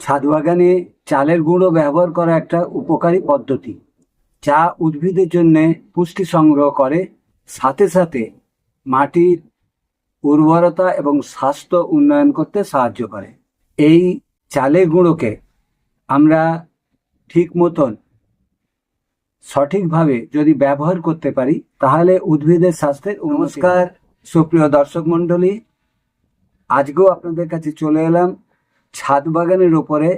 ছাদ বাগানে চালের গুঁড়ো ব্যবহার করা একটা উপকারী পদ্ধতি যা উদ্ভিদের জন্য পুষ্টি সংগ্রহ করে। সাথে সাথে মাটির উর্বরতা এবং স্বাস্থ্য উন্নয়ন করতে সাহায্য করে। এই চালের গুঁড়োকে আমরা ঠিক মতন সঠিকভাবে যদি ব্যবহার করতে পারি তাহলে উদ্ভিদের স্বাস্থ্যের নমস্কার। সুপ্রিয় দর্শক মণ্ডলী আজকেও আপনাদের কাছে চলে এলাম ছাদ বাগানের ওপরে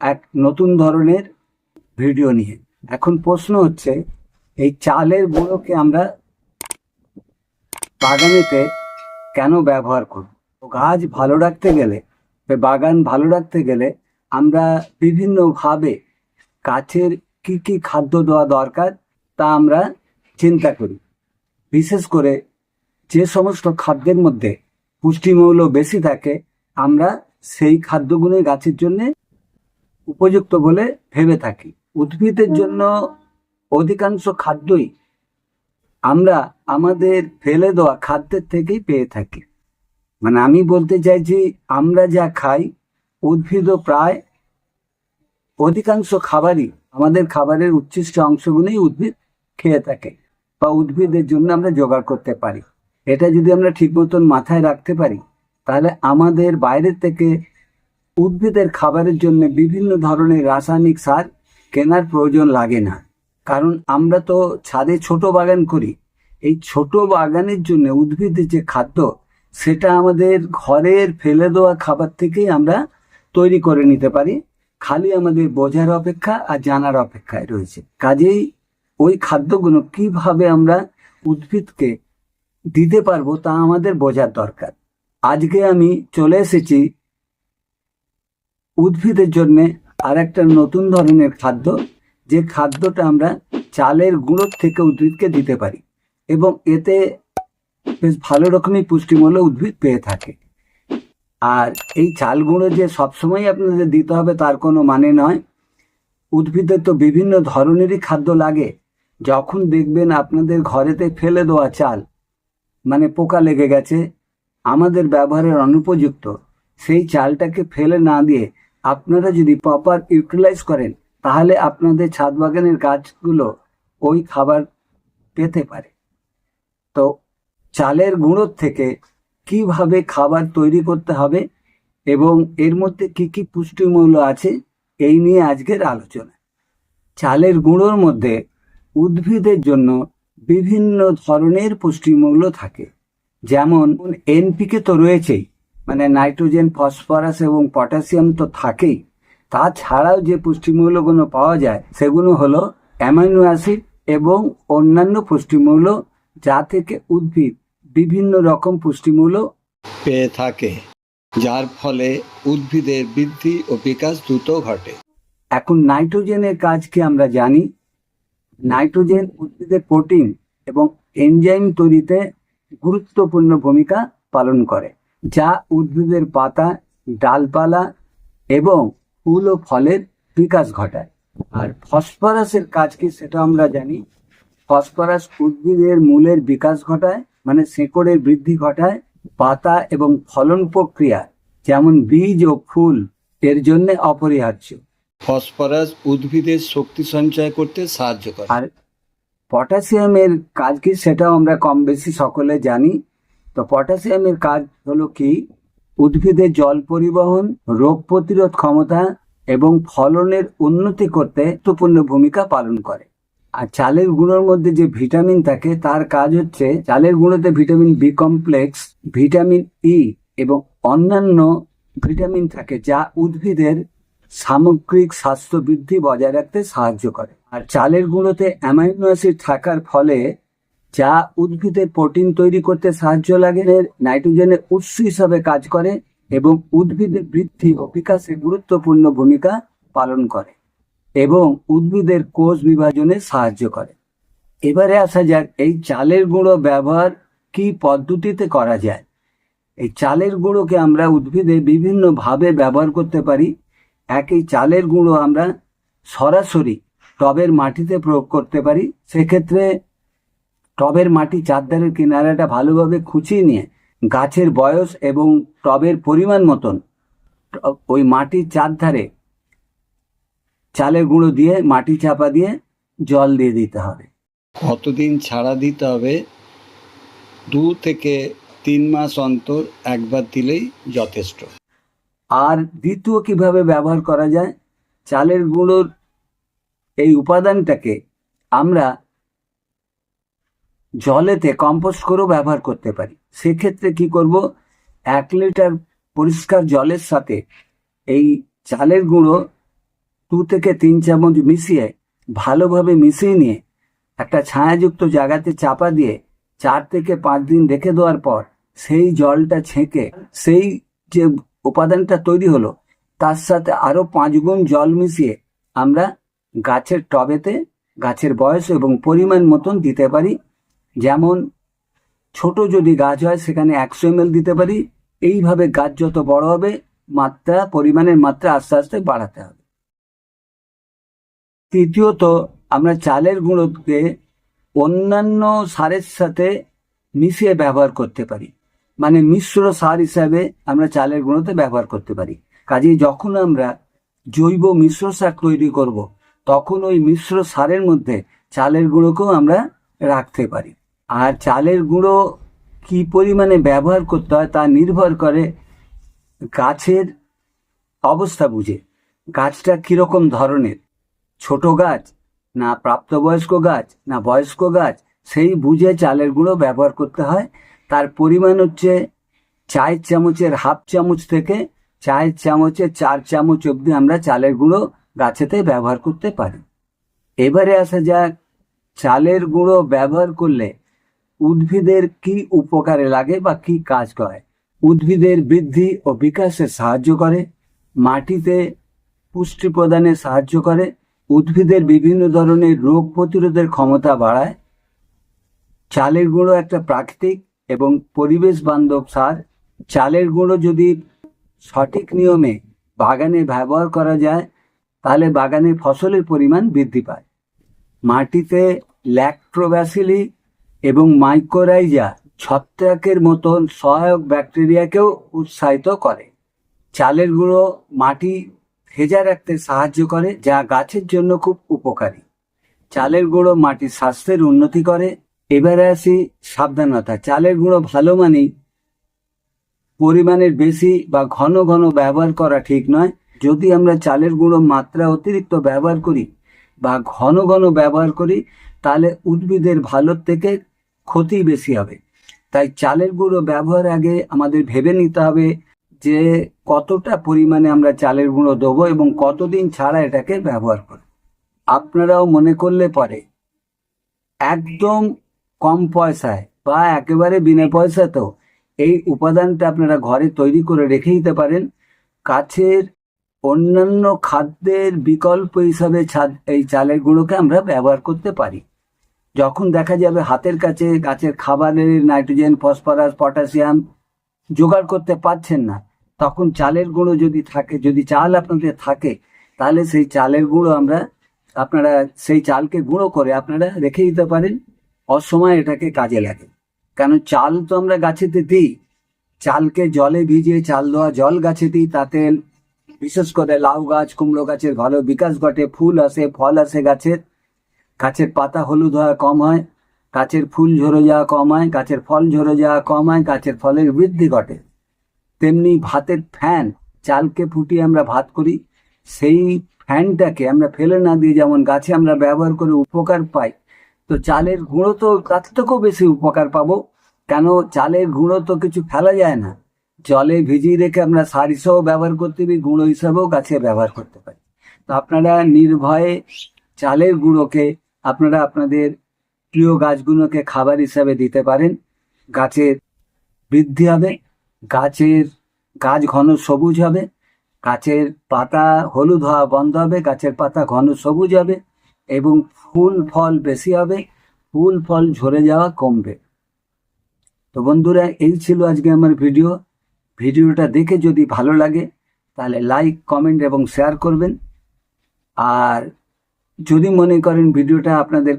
এক নতুন ধরনের ভিডিও নিয়ে। এখন প্রশ্ন হচ্ছে, এই চালের গুঁড়োকে আমরা বাগানেতে কেন ব্যবহার করব? গাছ ভালো রাখতে গেলে বাগান ভালো রাখতে গেলে আমরা বিভিন্নভাবে গাছের কি কি খাদ্য দেওয়া দরকার তা আমরা চিন্তা করি। বিশেষ করে যে সমস্ত খাদ্যের মধ্যে পুষ্টিমূল্য বেশি থাকে, আমরা সেই খাদ্যগুলোই গাছের জন্য উপযুক্ত বলে ভেবে থাকি। উদ্ভিদের জন্য অধিকাংশ খাদ্যই আমরা আমাদের ফেলে দেওয়া খাদ্যের থেকেই পেয়ে থাকি। মানে আমি বলতে চাইছি, আমরা যা খাই, উদ্ভিদও প্রায় অধিকাংশ খাবারই আমাদের খাবারের উচ্ছিষ্ট অংশগুলোই উদ্ভিদ খেয়ে থাকে বা উদ্ভিদের জন্য আমরা জোগাড় করতে পারি। এটা যদি আমরা ঠিক মতন মাথায় রাখতে পারি তাহলে আমাদের বাইরে থেকে উদ্ভিদের খাবারের জন্য বিভিন্ন ধরনের রাসায়নিক সার কেনার প্রয়োজন লাগে না। কারণ আমরা তো ছাদে ছোট বাগান করি। এই ছোট বাগানের জন্য উদ্ভিদের যে খাদ্য, সেটা আমাদের ঘরের ফেলে দেওয়া খাবার থেকেই আমরা তৈরি করে নিতে পারি। খালি আমাদের বোঝার অপেক্ষা আর জানার অপেক্ষায় রয়েছে। কাজেই ওই খাদ্যগুলো কীভাবে আমরা উদ্ভিদকে দিতে পারব তা আমাদের বোঝার দরকার। আজকে আমি চলে এসেছি উদ্ভিদের জন্য আর একটা নতুন ধরনের খাদ্য, যে খাদ্যটা আমরা চালের গুঁড়োর থেকে উদ্ভিদকে দিতে পারি এবং এতে বেশ ভালো রকমই পুষ্টিমূল্য উদ্ভিদ পেয়ে থাকে। আর এই চাল গুঁড়ো যে সবসময় আপনাদের দিতে হবে তার কোনো মানে নয়। উদ্ভিদের তো বিভিন্ন ধরনেরই খাদ্য লাগে। যখন দেখবেন আপনাদের ঘরেতে ফেলে দেওয়া চাল মানে পোকা লেগে গেছে আমাদের ব্যবহারের অনুপযুক্ত, সেই চালটাকে ফেলে না দিয়ে আপনারা যদি প্রপার ইউটিলাইজ করেন, তাহলে আপনাদের ছাদ বাগানের গাছগুলো ওই খাবার পেতে পারে। তো চালের গুঁড়োর থেকে কীভাবে খাবার তৈরি করতে হবে এবং এর মধ্যে কি কি পুষ্টিমূল্য আছে, এই নিয়ে আজকের আলোচনা। চালের গুঁড়োর মধ্যে উদ্ভিদের জন্য বিভিন্ন ধরনের পুষ্টিমূল্য থাকে। যেমন এনপিকে তো রয়েছেই মানে নাইট্রোজেন ফসফরাস এবং পটাশিয়াম তো থাকেই। তাছাড়াও যে পুষ্টিমূল্যগুলো পাওয়া যায় সেগুলো হলো অ্যামাইনো অ্যাসিড এবং অন্যান্য পুষ্টিমূল্য যা থেকে উদ্ভিদ বিভিন্ন রকম পুষ্টিমূল্য পেয়ে থাকে যার ফলে উদ্ভিদের বৃদ্ধি ও বিকাশ দ্রুত ঘটে। এখন নাইট্রোজেনের কাজ কি আমরা জানি? নাইট্রোজেন উদ্ভিদের প্রোটিন এবং এনজাইম তৈরিতে গুরুত্বপূর্ণ ভূমিকা পালন করে যা উদ্ভিদের পাতা ডালপালা এবং ফুল ও ফলের বিকাশ ঘটায়। আর ফসফরাসের কাজ কি সেটা আমরা জানি। ফসফরাস উদ্ভিদের মূলের বিকাশ ঘটায় মানে শেকড়ের বৃদ্ধি ঘটায়। পাতা এবং ফলন প্রক্রিয়া যেমন বীজ ও ফুল এর জন্য অপরিহার্য। ফসফরাস উদ্ভিদের শক্তি সঞ্চয় করতে সাহায্য করে। আর পটাশিয়ামের কাজ কি সেটাও আমরা কম বেশি সকলে জানি। তো পটাশিয়ামের কাজ হলো কি? উদ্ভিদের জল পরিবহন, রোগ প্রতিরোধ ক্ষমতা এবং ফলনের উন্নতি করতে গুরুত্বপূর্ণ ভূমিকা পালন করে। আর চালের গুঁড়োর মধ্যে যে ভিটামিন থাকে, তার কাজ হচ্ছে চালের গুঁড়োতে vitamin B complex, vitamin E এবং অন্যান্য ভিটামিন থাকে, যা উদ্ভিদের সামগ্রিক স্বাস্থ্য বৃদ্ধি বজায় রাখতে সাহায্য করে। আর চালের গুঁড়োতে অ্যামাইনো অ্যাসিড থাকার ফলে যা উদ্ভিদের প্রোটিন তৈরি করতে সাহায্য লাগে নাইট্রোজেনের উৎস হিসাবে কাজ করে এবং উদ্ভিদের বৃদ্ধি ও বিকাশে গুরুত্বপূর্ণ ভূমিকা পালন করে এবং উদ্ভিদের কোষ বিভাজনে সাহায্য করে। এবারে আসা যাক এই চালের গুঁড়ো ব্যবহার কি পদ্ধতিতে করা যায়। এই চালের গুঁড়োকে আমরা উদ্ভিদে বিভিন্নভাবে ব্যবহার করতে পারি। একই চালের গুঁড়ো আমরা সরাসরি টবের মাটিতে প্রয়োগ করতে পারি সেক্ষেত্রে টবের মাটি চারধারের কিনারাটা ভালোভাবে খুঁচিয়ে নিয়ে গাছের বয়স এবং টবের পরিমাণ মতন ওই মাটির চারধারে চালের গুঁড়ো দিয়ে মাটি চাপা দিয়ে জল দিয়ে দিতে হবে। কতদিন ছাড়া দিতে হবে? দু থেকে তিন মাস অন্তর একবার দিলেই যথেষ্ট। আর দ্বিতীয় কীভাবে ব্যবহার করা যায়? চালের গুঁড়োর এই উপাদানটাকে আমরা জলেতে কম্পোস্ট করেও ব্যবহার করতে পারি। সেক্ষেত্রে কি করব? এক লিটার পরিষ্কার জলের সাথে এই চালের গুঁড়ো দু থেকে তিন চামচ মিশিয়ে ভালোভাবে মিশিয়ে নিয়ে একটা ছায়াযুক্ত জায়গাতে চাপা দিয়ে চার থেকে পাঁচ দিন রেখে দেওয়ার পর সেই জলটা ছেঁকে সেই যে উপাদানটা তৈরি হলো, তার সাথে আরও পাঁচ গুণ জল মিশিয়ে আমরা গাছের টবেতে, গাছের বয়স এবং পরিমাণ মতন দিতে পারি। যেমন, ছোট যদি গাছ হয়, সেখানে একশো এম দিতে পারি। এইভাবে গাছ যত বড় হবে, মাত্রা, পরিমাণের মাত্রা আস্তে আস্তে বাড়াতে হবে। তৃতীয়ত, আমরা চালের গুঁড়োকে অন্যান্য সারের সাথে মিশিয়ে ব্যবহার করতে পারি। মানে মিশ্র সার হিসাবে আমরা চালের গুঁড়োতে ব্যবহার করতে পারি। কাজেই যখন আমরা জৈব মিশ্র সার তৈরি করব তখন ওই মিশ্র সারের মধ্যে চালের গুঁড়োকেও আমরা রাখতে পারি। আর চালের গুঁড়ো কি পরিমাণে ব্যবহার করতে হয় তা নির্ভর করে গাছের অবস্থা বুঝে। গাছটা কীরকম ধরনের? ছোট গাছ, না প্রাপ্তবয়স্ক গাছ, না বয়স্ক গাছ, সেই বুঝে চালের গুঁড়ো ব্যবহার করতে হয়। তার পরিমাণ হচ্ছে চায়ের চামচের হাফ চামচ থেকে চায়ের চামচের চার চামচ অবধি আমরা চালের গুঁড়ো গাছেতে ব্যবহার করতে পারি। এবারে আসা যাক, চালের গুঁড়ো ব্যবহার করলে উদ্ভিদের কি উপকারে লাগে বা কি কাজ করে? উদ্ভিদের বৃদ্ধি ও বিকাশে সাহায্য করে, মাটিতে পুষ্টি প্রদানে সাহায্য করে, উদ্ভিদের বিভিন্ন ধরনের রোগ প্রতিরোধের ক্ষমতা বাড়ায়। চালের গুঁড়ো একটা প্রাকৃতিক এবং পরিবেশ বান্ধব সার। চালের গুঁড়ো যদি সঠিক নিয়মে বাগানে ব্যবহার করা যায় তাহলে বাগানে ফসলের পরিমাণ বৃদ্ধি পায়। মাটিতে ল্যাক্টোব্যাসিলি এবং মাইক্রোরাইজা ছত্রাকের মতন সহায়ক ব্যাকটেরিয়াকেও উৎসাহিত করে। চালের গুঁড়ো মাটি ভেজা রাখতে সাহায্য করে, যা গাছের জন্য খুব উপকারী। চালের গুঁড়ো মাটির স্বাস্থ্যের উন্নতি করে। এবারে আসি সাবধানতা। চালের গুঁড়ো ভালো মানেই পরিমাণের বেশি বা ঘন ঘন ব্যবহার করা ঠিক নয়। যদি আমরা চালের গুঁড়ো মাত্রা অতিরিক্ত ব্যবহার করি বা ঘন ঘন ব্যবহার করি, তাহলে উদ্ভিদের ভালোর থেকে ক্ষতি বেশি হবে। তাই চালের গুঁড়ো ব্যবহার আগে আমাদের ভেবে নিতে হবে যে কতটা পরিমাণে আমরা চালের গুঁড়ো দেবো এবং কতদিন ছাড়া এটাকে ব্যবহার করব। আপনারাও মনে করলে পরে, একদম কম পয়সায় বা একেবারে বিনা পয়সাতেও এই উপাদানটা আপনারা ঘরে তৈরি করে রেখে দিতে পারেন। কাছের অন্যান্য খাদ্যের বিকল্প হিসাবে এই চালের গুঁড়োকে আমরা ব্যবহার করতে পারি। যখন দেখা যাবে হাতের কাছে গাছের খাবারের নাইট্রোজেন, ফসফরাস, পটাশিয়াম জোগাড় করতে পারছেন না, তখন চালের গুঁড়ো যদি থাকে, যদি চাল আপনাদের থাকে, তাহলে সেই চালের গুঁড়ো আমরা, আপনারা সেই চালকে গুঁড়ো করে আপনারা রেখে দিতে পারেন। অসময় এটাকে কাজে লাগে। কেন চাল তো আমরা গাছেতে দিই। চালকে জলে ভিজিয়ে চাল দেওয়া জল গাছে দিই, তাতে বিশেষ করে লাউ গাছ, কুমড়ো গাছের ভালো বিকাশ ঘটে, ফুল আসে, ফল আসে গাছের। গাছের পাতা হলুদ হওয়া কম হয়, গাছের ফুল ঝরে যাওয়া কম হয়, গাছের ফল ঝরে যাওয়া কম হয়, গাছের ফলের বৃদ্ধি ঘটে। তেমনি ভাতের ফ্যান, চালকে ফুটিয়ে আমরা ভাত করি, সেই ফ্যানটাকে আমরা ফেলে না দিয়ে যেমন গাছে আমরা ব্যবহার করে উপকার পাই, তো চালের গুঁড়ো তো তার থেকেও বেশি উপকার পাবো, কেন চালের গুঁড়ো তো কিছু ফেলা যায় না। জলে ভিজিয়ে রেখে আমরা সার হিসাবেও ব্যবহার করতে পারি, গুঁড়ো হিসাবেও গাছে ব্যবহার করতে পারি। তো আপনারা নির্ভয়ে চালের গুঁড়োকে আপনারা আপনাদের প্রিয় গাছগুলোকে খাবার হিসাবে দিতে পারেন। গাছের বৃদ্ধি হবে, গাছের গাছ ঘন সবুজ হবে, গাছের পাতা হলুদ হওয়া বন্ধ হবে, গাছের পাতা ঘন সবুজ হবে এবং ফুল ফল বেশি হবে, ফুল ফল ঝরে যাওয়া কমবে। তো বন্ধুরা, এই ছিল আজকে আমার ভিডিও। ভিডিওটা দেখে যদি ভালো লাগে, তাহলে লাইক কমেন্ট এবং শেয়ার করবেন। আর যদি মনে করেন ভিডিওটা আপনাদের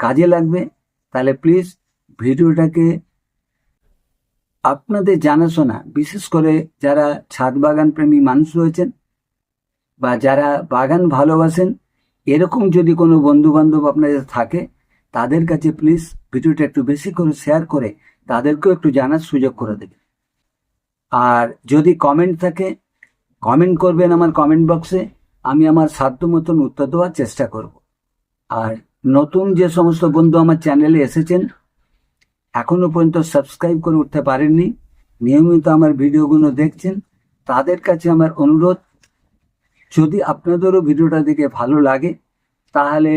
কাজে লাগবে, তাহলে প্লিজ ভিডিওটাকে আপনাদের জানাশোনা, বিশেষ করে যারা ছাদ বাগান প্রেমী মানুষ রয়েছেন বা যারা বাগান ভালোবাসেন, এরকম যদি কোনো বন্ধু বান্ধব আপনাদের থাকে, তাদের কাছে প্লিজ ভিডিওটা একটু বেশি করে শেয়ার করে তাদেরকেও একটু জানার সুযোগ করে দেবে আর যদি কমেন্ট থাকে কমেন্ট করবেন আমার কমেন্ট বক্সে আমি আমার সাধ্য মতন উত্তর দেওয়ার চেষ্টা করব। আর নতুন যে সমস্ত বন্ধু আমার চ্যানেলে এসেছেন, এখনও পর্যন্ত সাবস্ক্রাইব করে উঠতে পারেননি, নিয়মিত আমার ভিডিওগুলো দেখছেন, তাদের কাছে আমার অনুরোধ, যদি আপনাদেরও ভিডিওটা দেখে ভালো লাগে, তাহলে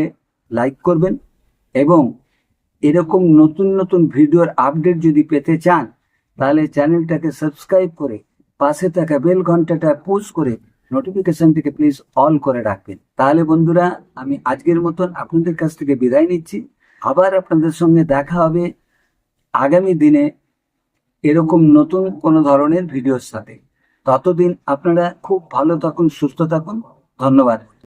লাইক করবেন এবং এরকম নতুন নতুন ভিডিওর আপডেট যদি পেতে চান তাহলে চ্যানেলটাকে সাবস্ক্রাইব করে পাশে থাকা বেল ঘন্টাটা পুশ করে নোটিফিকেশনটিকে প্লিজ অল করে রাখবেন। তাহলে বন্ধুরা, আমি আজকের মতন আপনাদের কাছ থেকে বিদায় নিচ্ছি। আবার আপনাদের সঙ্গে দেখা হবে আগামী দিনে এরকম নতুন কোনো ধরনের ভিডিওর সাথে। ততদিন আপনারা খুব ভালো থাকুন, সুস্থ থাকুন। ধন্যবাদ।